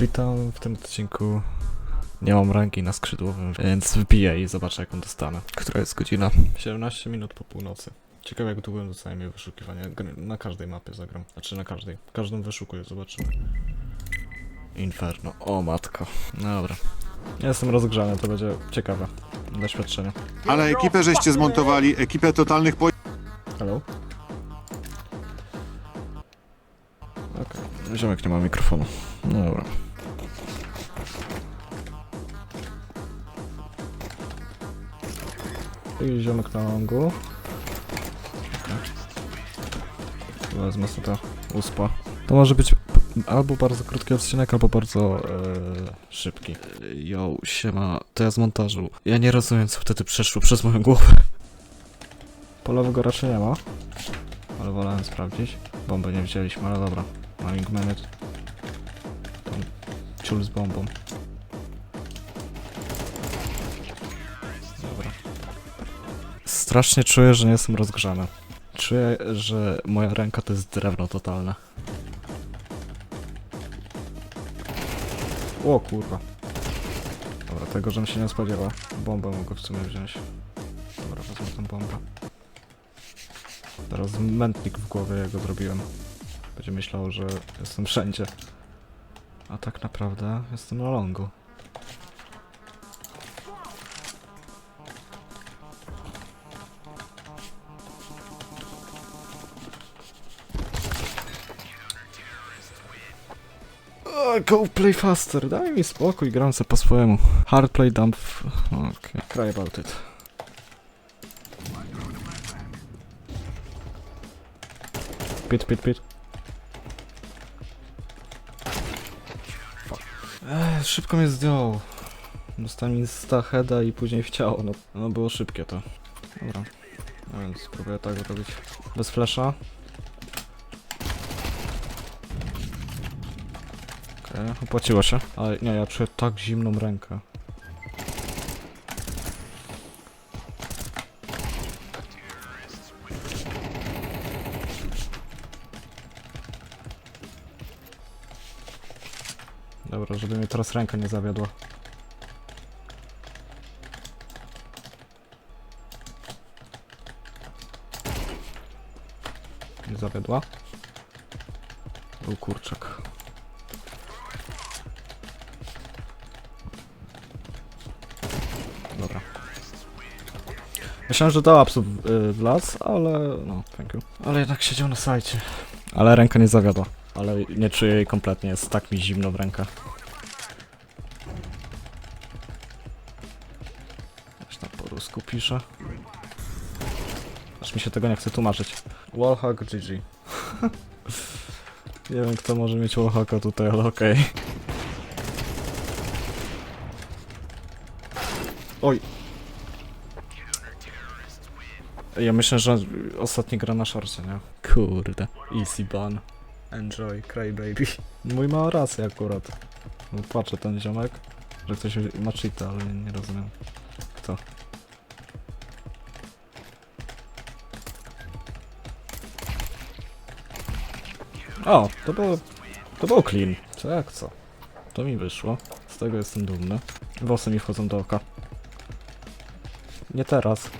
Witam w tym odcinku. Nie mam rangi na skrzydłowym, więc wbiję i zobaczę jak on dostanę. Która jest godzina? 17 minut po północy. Ciekawe jak długo wyszukiwanie. Gry- Na każdej mapie zagram. Znaczy na każdej. Każdą wyszukuję, zobaczymy. Inferno. O matko. No dobra. Ja jestem rozgrzany, to będzie ciekawe. Doświadczenie. Ale ekipę żeście zmontowali, ekipę totalnych po... Hello? Ziomek nie ma mikrofonu. No dobra. I ziomek na longu. Wezmę sobie to uspa. To może być albo bardzo krótki odcinek, albo bardzo e, szybki. Yo, siema, to ja z montażu. Ja nie rozumiem, co wtedy przeszło przez moją głowę. Polowego raczej nie ma. Ale wolałem sprawdzić. Bombę nie wzięliśmy, ale dobra. Mining minute. Tam ciul z bombą. Dobra. Strasznie czuję, że nie jestem rozgrzany. Czuję, że moja ręka to jest drewno totalne. O kurwa. Dobra, tego, żebym się nie spodziewał. Bombę mogę w sumie wziąć. Dobra, wezmę tą bombę. Teraz mętnik w głowie jego zrobiłem. Będzie myślał, że jestem wszędzie. A tak naprawdę jestem na longu. Go play faster, daj mi spokój, gram se po swojemu. Hard play dump. Okay. Cry about it. Pit, pit, pit. Szybko mnie zdjął. Dostałem insta heada i później w ciało. No, no było szybkie to. Dobra. No więc spróbuję tak zrobić. Bez flasha. Okej, opłaciło się. Ale nie, ja czuję tak zimną rękę. Dobra, żeby mnie teraz ręka nie zawiodła. Nie zawiodła? Był kurczak. Dobra. Myślałem, że do apsów y, wlazł, ale no, thank you. Ale jednak siedział na sajcie. Ale ręka nie zawiodła. Ale nie czuję jej kompletnie, jest tak mi zimno w rękach. Aż tam po rusku pisze. Aż mi się tego nie chce tłumaczyć. Wallhack GG. nie wiem kto może mieć wallhacka tutaj, ale okej. Oj. Ja myślę, że ostatni gra na szorcie, nie? Kurde. Easy ban. Enjoy, cry baby. Mój ma rację akurat. No, Płacze ten ziomek, że ktoś ma cheata, ale nie rozumiem. Kto? O, to było... To było clean. Co jak co? To mi wyszło. Z tego jestem dumny. Włosy mi wchodzą do oka. Nie teraz.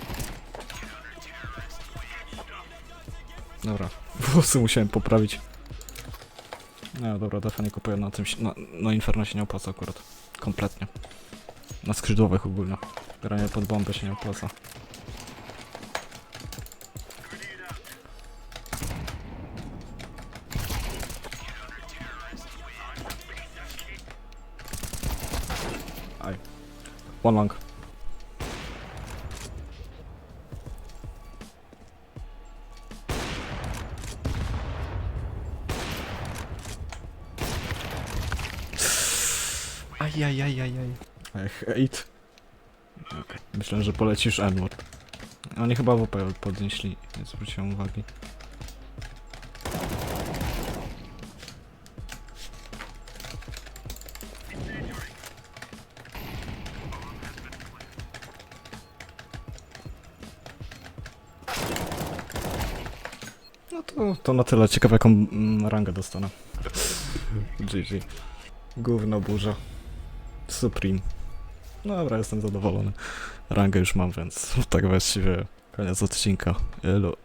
Dobra. Włosy musiałem poprawić. No dobra, defa nie kupuję na tym, się- na, Inferno się nie opłaca akurat. Kompletnie. Na skrzydłowych ogólnie. Granie pod bombę się nie opłaca. Aj. One long. Ajajajajaj. I hate. Okay. Myślę, że polecisz Edward. Oni chyba WP podnieśli, nie zwróciłem uwagi. No to, to na tyle. Ciekawe jaką mm, rangę dostanę. GG. Gówno burza. Supreme. No Dobra, jestem zadowolony. Rangę już mam, więc tak właściwie koniec odcinka. Elo.